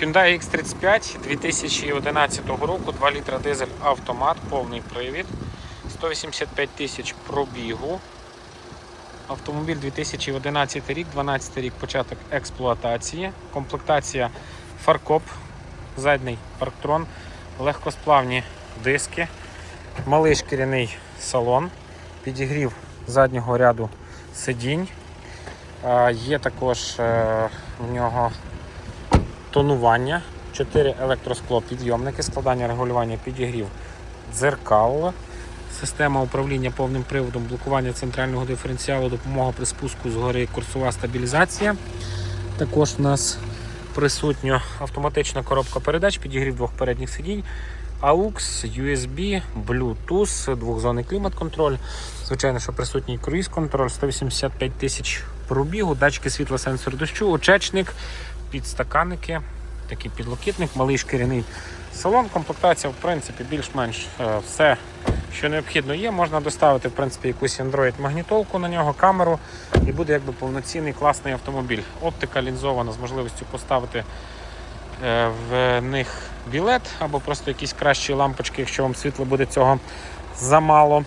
Hyundai X35 2011 року, 2 літра дизель автомат, повний привід, 185 тисяч пробігу. Автомобіль 2011 рік, 12 рік початок експлуатації. Комплектація фаркоп, задній парктрон, легкосплавні диски, малий шкіряний салон, підігрів заднього ряду сидінь. Є також е, в нього тонування, 4 електроскло підйомники, складання регулювання підігрів дзеркал, система управління повним приводом, блокування центрального диференціалу, допомога при спуску згори, курсова стабілізація. Також у нас присутня автоматична коробка передач, підігрів двох передніх сидінь. AUX, USB, Bluetooth, двохзонний клімат-контроль. Звичайно, що присутній круїз-контроль, 185 тисяч пробігу, датчики світла, сенсор дощу, очечник, підстаканники, такий підлокітник, малий шкіряний салон. Комплектація, в принципі, більш-менш е, все, що необхідно є. Можна доставити в принципі, якусь Android-магнітолку на нього, камеру, і буде якби повноцінний класний автомобіль. Оптика лінзована з можливістю поставити е, в них білет або просто якісь кращі лампочки, якщо вам світло буде цього замало.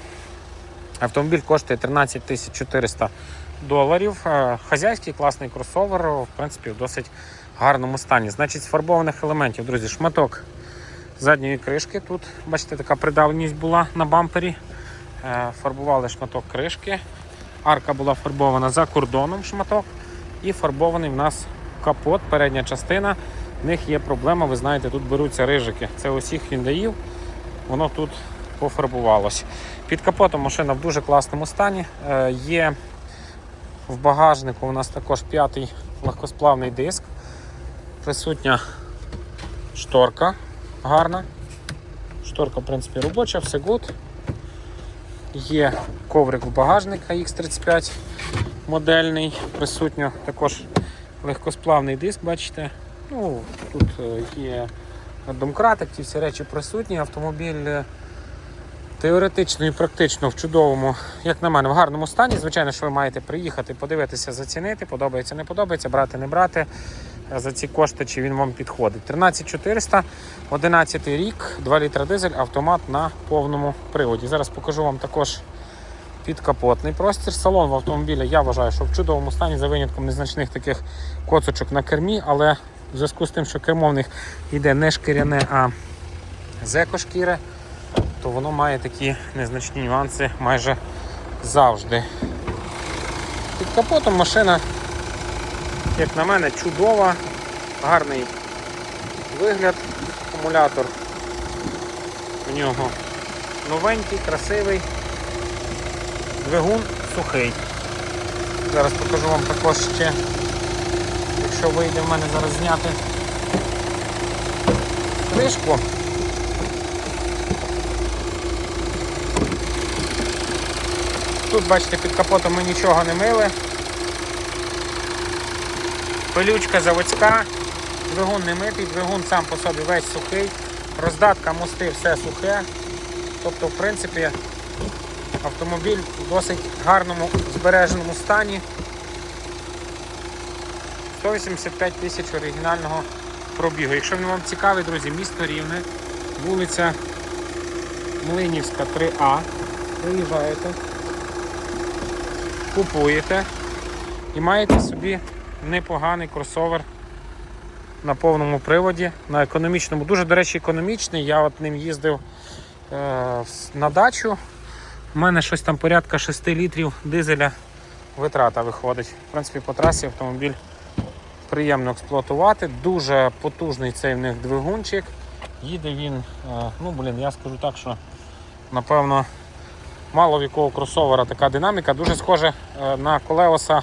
Автомобіль коштує 13 400 доларів. Е, Хазяйський класний кросовер, в принципі, в досить гарному стані. Значить, з фарбованих елементів, друзі, шматок задньої кришки. Тут, бачите, така придавленість була на бампері. Е, Фарбували шматок кришки. Арка була фарбована за кордоном шматок. І фарбований в нас капот, передня частина. В них є проблема, ви знаєте, тут беруться рижики. Це усіх хіндаїв, воно тут пофарбувалось. Під капотом машина в дуже класному стані. Е, Є в багажнику у нас також п'ятий легкосплавний диск. Присутня шторка гарна. Шторка, в принципі, робоча, все гуд. Є коврик в багажник AX35 модельний, присутньо також легкосплавний диск, бачите. Ну, Тут е, є домкратик, ті всі речі присутні. Автомобіль е, теоретично і практично в чудовому, як на мене, в гарному стані. Звичайно, що ви маєте приїхати, подивитися, зацінити, подобається, не подобається, брати, не брати за ці кошти, чи він вам підходить. 13400, 11 рік, 2 літра дизель, автомат на повному приводі. Зараз покажу вам також підкапотний простір. Салон в автомобілі я вважаю, що в чудовому стані за винятком незначних таких коцочок на кермі, але в зв'язку з тим, що кермо в них йде не шкіряне, а з екошкіри, то воно має такі незначні нюанси майже завжди. Під капотом машина, як на мене, чудова, гарний вигляд, акумулятор у нього новенький, красивий, двигун сухий. Зараз покажу вам також ще, якщо вийде в мене зараз зняти кришку. Тут, бачите, під капотом ми нічого не мили. Пилючка заводська, двигун не митий, двигун сам по собі весь сухий, роздатка мости все сухе. Тобто, в принципі, автомобіль в досить гарному збереженому стані. 185 тисяч оригінального пробігу. Якщо він вам цікавий, друзі, місто Рівне, вулиця Млинівська 3А. Приїжджаєте, купуєте і маєте собі непоганий кросовер на повному приводі, на економічному. Дуже, до речі, економічний. Я от ним їздив е, на дачу. У мене щось там порядка 6 літрів дизеля витрата виходить. В принципі, по трасі автомобіль приємно експлуатувати. Дуже потужний цей в них двигунчик. Їде він, е, ну блін, я скажу так, що напевно мало в якого кросовера така динаміка. Дуже схоже е, на колеоса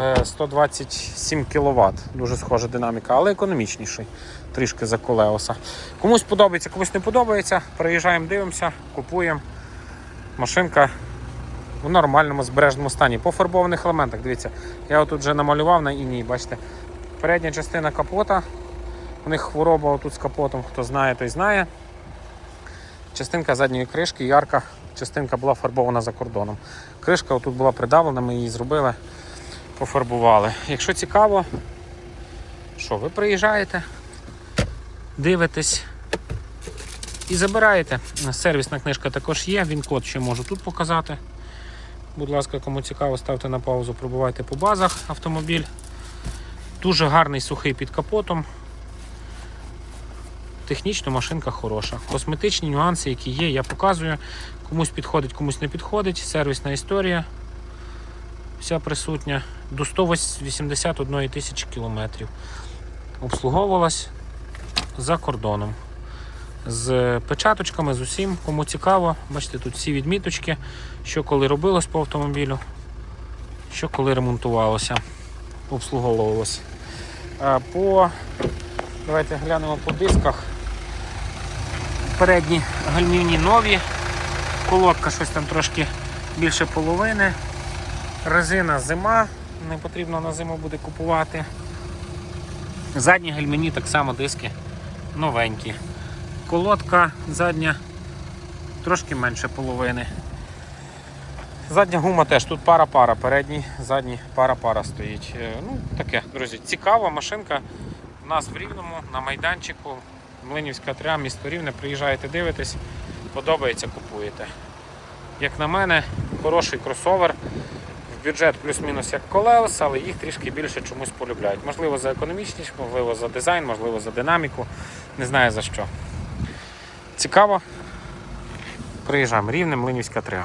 е, 127 кВт. Дуже схожа динаміка, але економічніший трішки за колеоса. Комусь подобається, комусь не подобається. Приїжджаємо, дивимося, купуємо. Машинка в нормальному збережному стані. По фарбованих елементах, дивіться, я отут вже намалював на іній, бачите. Передня частина капота. У них хвороба отут з капотом, хто знає, той знає. Частинка задньої кришки, ярка, частинка була фарбована за кордоном. Кришка отут була придавлена, ми її зробили, пофарбували. Якщо цікаво, що ви приїжджаєте, дивитесь і забираєте. Сервісна книжка також є, він код ще можу тут показати. Будь ласка, кому цікаво, ставте на паузу, пробувайте по базах автомобіль. Дуже гарний сухий під капотом. Технічно машинка хороша. Косметичні нюанси, які є, я показую. Комусь підходить, комусь не підходить. Сервісна історія. Вся присутня. До 181 тисячі кілометрів. Обслуговувалась за кордоном. З печаточками, з усім, кому цікаво, бачите, тут всі відміточки, що коли робилось по автомобілю, що коли ремонтувалося, обслуговувалося. По... Давайте глянемо по дисках. Передні гальмівні нові, колодка щось там трошки більше половини. Резина зима, не потрібно на зиму буде купувати. Задні гальмівні так само диски новенькі. Колодка задня трошки менше половини. Задня гума теж, тут пара-пара, передній, задній пара-пара стоїть. Е, Ну, таке, друзі, цікава машинка. У нас в Рівному на майданчику. Млинівська тря, місто Рівне, приїжджаєте, дивитесь, подобається, купуєте. Як на мене, хороший кросовер. В бюджет плюс-мінус як колеса, але їх трішки більше чомусь полюбляють. Можливо, за економічність, можливо, за дизайн, можливо, за динаміку. Не знаю за що. Цікаво. Приїжджаємо. Рівне Млинівська 3.